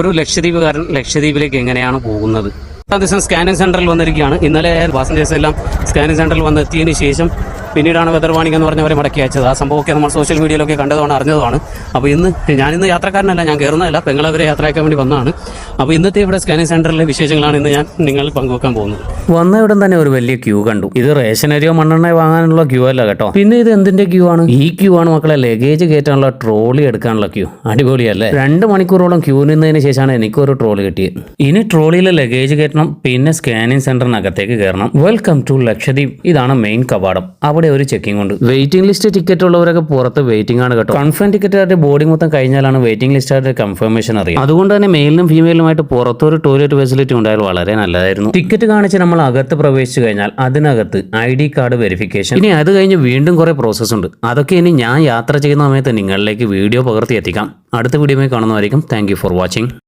ഒരു ലക്ഷദ്വീപുകാരൻ ലക്ഷദ്വീപിലേക്ക് എങ്ങനെയാണ് പോകുന്നത്? ദിവസം സ്കാനിംഗ് സെന്ററിൽ വന്നിരിക്കുകയാണ്. ഇന്നലെ പാസഞ്ചേഴ്സ് എല്ലാം സ്കാനിംഗ് സെന്ററിൽ വന്നെത്തിയതിനു ശേഷം പിന്നീടാണ് വെതർ വാണിംഗ് എന്ന് പറഞ്ഞവരെ മടക്കി അയച്ചത്. ആ സംഭവമൊക്കെ നമ്മൾ സോഷ്യൽ മീഡിയയിലൊക്കെ കണ്ടതാണ് അറിഞ്ഞതുമാണ്. അപ്പോൾ ഇന്ന് ഞാനിന്ന് യാത്രക്കാരനല്ല ഞാൻ കയറുന്നതല്ല പെങ്ങളവരെ യാത്രയാക്കാൻ വേണ്ടി വന്നതാണ്. അപ്പോൾ ഇന്നത്തെ ഇവിടെ സ്കാനിംഗ് സെന്ററിലെ വിശേഷങ്ങളാണ് ഇന്ന് ഞാൻ നിങ്ങൾ പങ്കുവെക്കാൻ പോകുന്നത്. വന്ന ഉടൻ തന്നെ ഒരു വലിയ ക്യൂ കണ്ടു. ഇത് റേഷൻ അരിയോ മണ്ണെണ്ണയോ വാങ്ങാനുള്ള ക്യൂ അല്ല കേട്ടോ. പിന്നെ ഇത് എന്തിന്റെ ക്യൂ ആണ്? ഈ ക്യൂ ആണ് മക്കളെ ലഗേജ് കയറ്റാനുള്ള ട്രോളി എടുക്കാനുള്ള ക്യൂ. അടിപൊളിയല്ലേ? രണ്ട് മണിക്കൂറോളം ക്യൂ നിന്നതിന് ശേഷമാണ് എനിക്കൊരു ട്രോളി കിട്ടിയത്. ഇനി ട്രോളിയിലെ ലഗേജ് കയറ്റണം പിന്നെ സ്കാനിങ് സെന്ററിനകത്തേക്ക് കയറണം. Welcome to Lakshadweep. ഇതാണ് മെയിൻ കവാടം. അവിടെ ഒരു ചെക്കിംഗ് ഉണ്ട്. വെയിറ്റിംഗ് ലിസ്റ്റ് ടിക്കറ്റ് ഉള്ളവരൊക്കെ പുറത്ത് വെയിറ്റിംഗ് ആണ് കേട്ടോ. കൺഫേം ടിക്കറ്റ് ബോർഡിംഗ് മൊത്തം കഴിഞ്ഞാലാണ് വെയിറ്റിംഗ് ലിസ്റ്റ് കൺഫർമേഷൻ അറിയാം അതുകൊണ്ട് തന്നെ മെയിലിനും ഫീമെയിലുമായിട്ട് പുറത്തൊരു ടോയ്ലറ്റ് ഫെസിലിറ്റി ഉണ്ടായാൽ വളരെ നല്ലതായിരുന്നു. ടിക്കറ്റ് കാണിച്ച് അകത്ത് പ്രവേശിച്ചു കഴിഞ്ഞാൽ അതിനകത്ത് ഐ ഡി കാർഡ് വെരിഫിക്കേഷൻ. ഇനി അത് കഴിഞ്ഞ് വീണ്ടും കുറെ പ്രോസസ് ഉണ്ട്. അതൊക്കെ ഇനി ഞാൻ യാത്ര ചെയ്യുന്ന സമയത്ത് നിങ്ങളിലേക്ക് വീഡിയോ പകർത്തി എത്തിക്കാം. അടുത്ത വീഡിയോയിൽ കാണുന്നതായിരിക്കും. Thank for watching